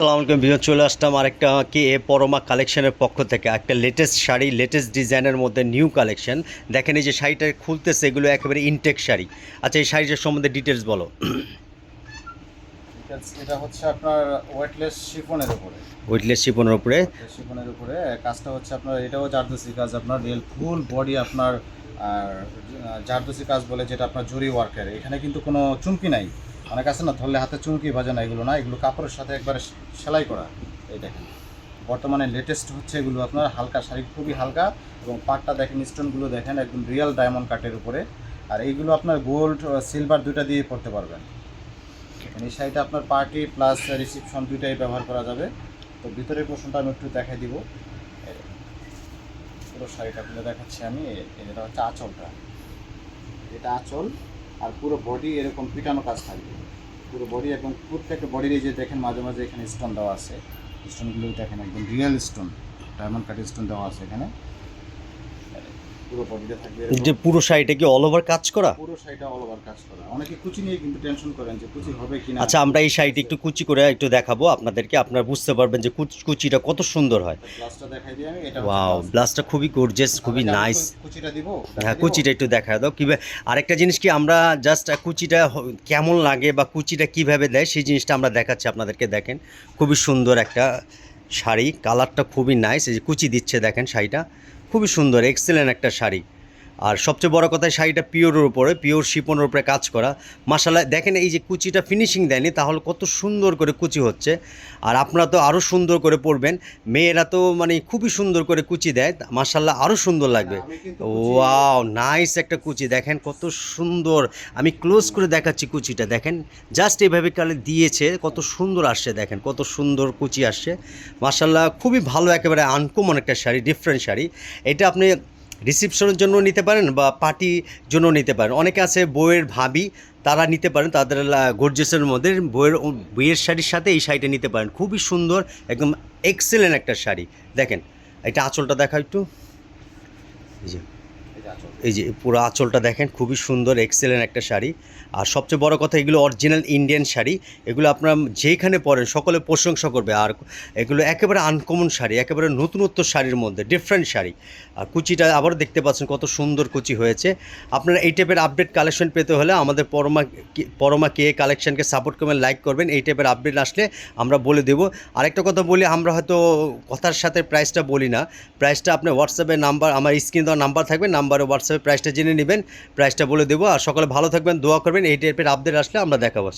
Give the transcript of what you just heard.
আসসালামু আলাইকুম ভিডিও চলে আসলাম আরেকটা কে এ পরমা কালেকশনের পক্ষ থেকে। একটা লেটেস্ট শাড়ি লেটেস্ট ডিজাইনের মধ্যে নিউ কালেকশন দেখেন এই যে শাড়িটা খুলতেছে এগুলো একেবারে ইনটেক শাড়ি। আচ্ছা এই শাড়িটার সম্বন্ধে ডিটেলস বলো। এটা হচ্ছে আপনার ওয়েটলেস শিফনের উপরে। ওয়েটলেস শিপনের উপরে। শিফনের উপরে। কাজটা হচ্ছে আপনার এটাও জারদোসি কাজ আপনার রিয়েল ফুল বডি আপনার আর জারদোসি কাজ বলে যেটা আপনার জরি ওয়ার্কের এখানে কিন্তু কোনো চুমকি নাই। অনেক আছে না, ধরলে হাতে চুমকি ভাজে না, এগুলো না, এগুলো কাপড়ের সাথে একবারে সেলাই করা, এই দেখেন। বর্তমানে লেটেস্ট হচ্ছে এগুলো আপনার হালকা শাড়ি, খুবই হালকা, এবং পাটটা দেখেন স্টোনগুলো দেখেন, একদম রিয়েল ডায়মন্ড কাটের উপরে। আর এইগুলো আপনার গোল্ড সিলভার দুইটা দিয়ে পড়তে পারবেন। এই শাড়িটা আপনার পার্টি প্লাস রিসিপশন দুইটাই ব্যবহার করা যাবে। তো ভিতরের পোর্শনটা আমি একটু দেখাই দিব। পুরো শাড়িটা খুলে দেখাচ্ছি আমি। এটা হচ্ছে আঁচলটা। এটা আঁচল। আর পুরো বডি এরকম পিটানো কাজ থাকবে। পুরো বডি এবং প্রত্যেকটা বডির এই যে দেখেন মাঝে মাঝে এখানে স্টোন দেওয়া আছে। স্টোনগুলো দেখেন একদম real stone diamond cut stone দেওয়া আছে এখানে। পুরো বডিতে থাকবে এরকম। যে পুরো শাড়িটা কি অল ওভার কাজ করা? পুরো শাড়িটা অল ওভার কাজ করা। অনেকে কুচি নিয়ে কিন্তু টেনশন করেন যে কুচি হবে কিনা আচ্ছা আমরা এই শাড়িটি একটু কুচি করে একটু দেখাবো আপনাদেরকে। আপনারা বুঝতে পারবেন যে কুচ- কুচিটা কত সুন্দর হয়। গ্লাসটা দেখাই দিই আমি এটা ওয়াও ব্লাউজটা খুবই গর্জেস খুবই নাইস কুচিটা দিব হ্যাঁ কুচিটা একটু দেখা দাও। কীভাবে আরেকটা জিনিস কি আমরা জাস্ট কুচিটা কেমন লাগে বা কুচিটা কীভাবে দেয় সেই জিনিসটা আমরা দেখাচ্ছি আপনাদেরকে দেখেন। খুবই সুন্দর একটা শাড়ি কালারটা খুবই নাইস এই যে কুচি দিচ্ছে দেখেন শাড়িটা। খুবই সুন্দর এক্সেলেন্ট একটা শাড়ি। আর সবচেয়ে বড় কথা শাড়িটা পিওরের উপরে পিওর শিপনের উপরে কাজ করা। মাসালা দেখেন এই যে কুচিটা ফিনিশিং দেয়নি তাহলে কত সুন্দর করে কুচি হচ্ছে। আর আপনারা তো আরও সুন্দর করে পরবেন। মেয়েরা তো মানে খুবই সুন্দর করে কুচি দেয় মাসাল্লাহ আরও সুন্দর লাগবে। আমি ওয়াও নাইস একটা কুচি দেখেন কত সুন্দর। আমি ক্লোজ করে দেখাচ্ছি কুচিটা দেখেন। জাস্ট এইভাবে কালে দিয়েছে কত সুন্দর আসছে দেখেন কত সুন্দর কুচি আসছে। মার্শাল্লাহ খুবই ভালো একেবারে আনকমন একটা শাড়ি ডিফারেন্ট শাড়ি। এটা আপনি রিসিপশনের জন্য নিতে পারেন বা পার্টির জন্য নিতে পারেন। অনেকে আছে বইয়ের ভাবি, তারা নিতে পারেন, তাদের গর্জেসের মধ্যে বইয়ের বইয়ের শাড়ির সাথে এই শাড়িটা নিতে পারেন। খুবই সুন্দর, একদম এক্সেলেন্ট একটা শাড়ি। দেখেন, এটা আঁচলটা দেখা একটু। এই যে। পুরো আঁচলটা দেখেন, খুবই সুন্দর এক্সেলেন্ট একটা শাড়ি। আর সবচেয়ে বড় কথা, এগুলো অরিজিনাল ইন্ডিয়ান শাড়ি। এগুলো আপনারা যেখানে পরেন, সকলে প্রশংসা করবে। আর এগুলো একেবারে আনকমন শাড়ি, একেবারে নতুনত্ব শাড়ির মধ্যে ডিফারেন্ট শাড়ি। আর কুচিটা আবারও দেখতে পাচ্ছেন কত সুন্দর কুচি হয়েছে। আপনারা এই টাইপের আপডেট কালেকশন পেতে হলে আমাদের পরমা পরমা কে কালেকশনকে সাপোর্ট করবেন লাইক করবেন। এই টাইপের আপডেট আসলে আমরা বলে দেবো। আরেকটা কথা বলি, আমরা হয়তো কথার সাথে প্রাইসটা বলি না। প্রাইসটা আপনি হোয়াটসঅ্যাপে নাম্বার আমার স্ক্রিন দেওয়া নাম্বার থাকবে নাম্বারে হোয়াটসঅ্যাপে প্রাইসটা জেনে নেবেন। প্রাইসটা বলে দেবো। আর সকালে ভালো থাকবেন, দোয়া করবেন। এই টাইপের আপডেট আসলে আমরা দেখাবো।